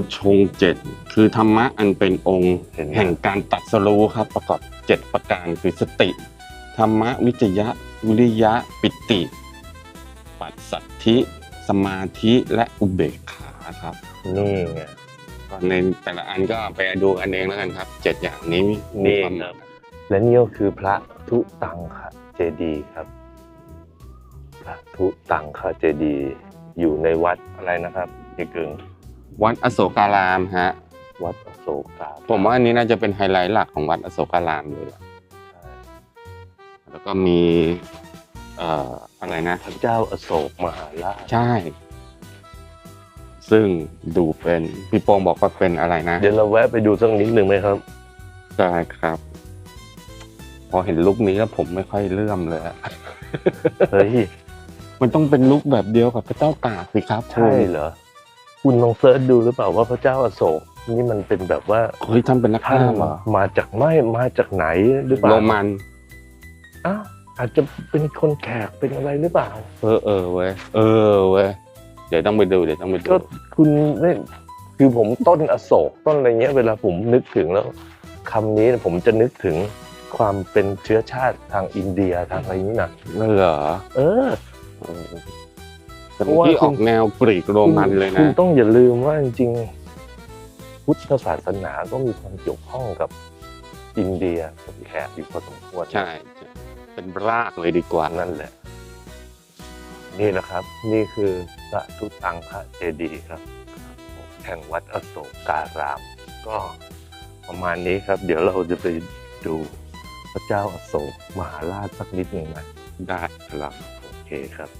ชฌงค์เจ็ดคือธรรมะอันเป็นองค์เห็นไหมแห่งการตรัดสรู้ครับประกอบเจ็ดประการคือสติ ธรรมะวิจยะวิริยะปิติ ปัสสัทธิสมาธิและอุเบกขาครับนี่ไงก็ในแต่ละอันก็ไปดูกันเองแล้วกันครับเจ็ดอย่างนี้มีนี่ความครับและนี่ก็คือพระทุตังคะเจดีย์ครับ พระทุตังคะเจดีย์อยู่ในวัดอะไรนะครับเอกึง วัดอโศการามฮะ วัดอโศกาผมว่าอันนี้น่าจะเป็นไฮไลท์หลักของวัดอโศการามเลยล่ะใช่แล้วก็มีเอ่ออะไรนะพระเจ้าอโศกมหาราชใช่ ซึ่งดูเป็นพี่โป้งบอกว่าเป็นอะไรนะเดี๋ยวเราแวะไปดูสักนิดหนึ่งไหมครับได้ครับ พอเห็นลุคนี้แล้วผมไม่ค่อยเลื่อมเลยอะเฮ้ยมันต้องเป็นลุคแบบเดียวกับพระเจ้าตากสิครับใช่เหรอ คุณลองเซิร์ชดูหรือเปล่าว่าพระเจ้าอโศกนี่มันเป็นแบบว่าเฮ้ยท่านเป็นนักท่านฆ่าเหรอมาจากไม่มาจากไหนหรือเปล่าโรมันอ้าวอาจจะเป็นคนแขกเป็นอะไรหรือเปล่า เออเออเว้ยเออเว้ยเดี๋ยวต้องไปดูเดี๋ยวต้องไปดูก็คุณเนี่ยคือผมต้นอโศกต้นอะไรเงี้ยเวลาผมนึกถึงแล้วคำนี้ผมจะนึกถึงความเป็นเชื้อชาติทางอินเดียทางอะไรนี้นะนั่นเหรอเออเออ แต่เมื่อกี้เพอราะว่าอกแนวกรีกโรมันเลยคุนะณต้องอย่าลืมว่าจริงๆพุทธศาสนาก็มีความเกี่ยวข้องกับอินเดียกับแขกอยู่พอสมควรใช่ใช่เป็นรากเลยดีกว่านั่นแหละ นี่แหละครับ นี่คือพระทุตังคะเจดีย์ครับ แห่งวัดอโศการาม ก็ประมาณนี้ครับ เดี๋ยวเราจะไปดูพระเจ้าอโศกมหาราชสักนิดหนึ่งนะได้ครับโอเคครับ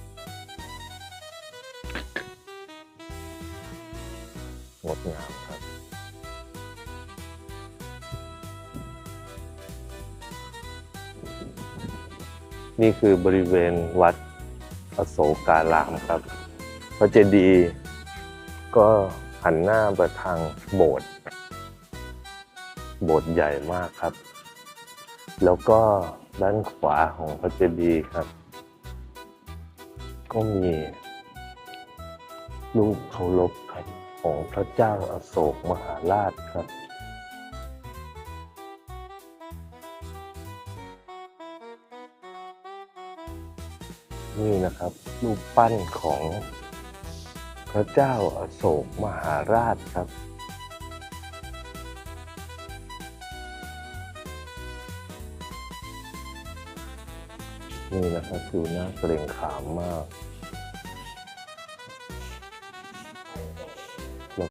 งดงามครับ นี่คือบริเวณวัดอโศการามครับ พระเจดีย์ก็หันหน้าไปทางโบสถ์ โบสถ์ใหญ่มากครับ แล้วก็ด้านขวาของพระเจดีย์ครับ ก็มีรูปเคารพครับ ของพระเจ้าอโศกมหาราชครับ นี่นะครับรูปปั้นของพระเจ้าอโศกมหาราชครับนี่นะครับดูน่าเกรงขามมาก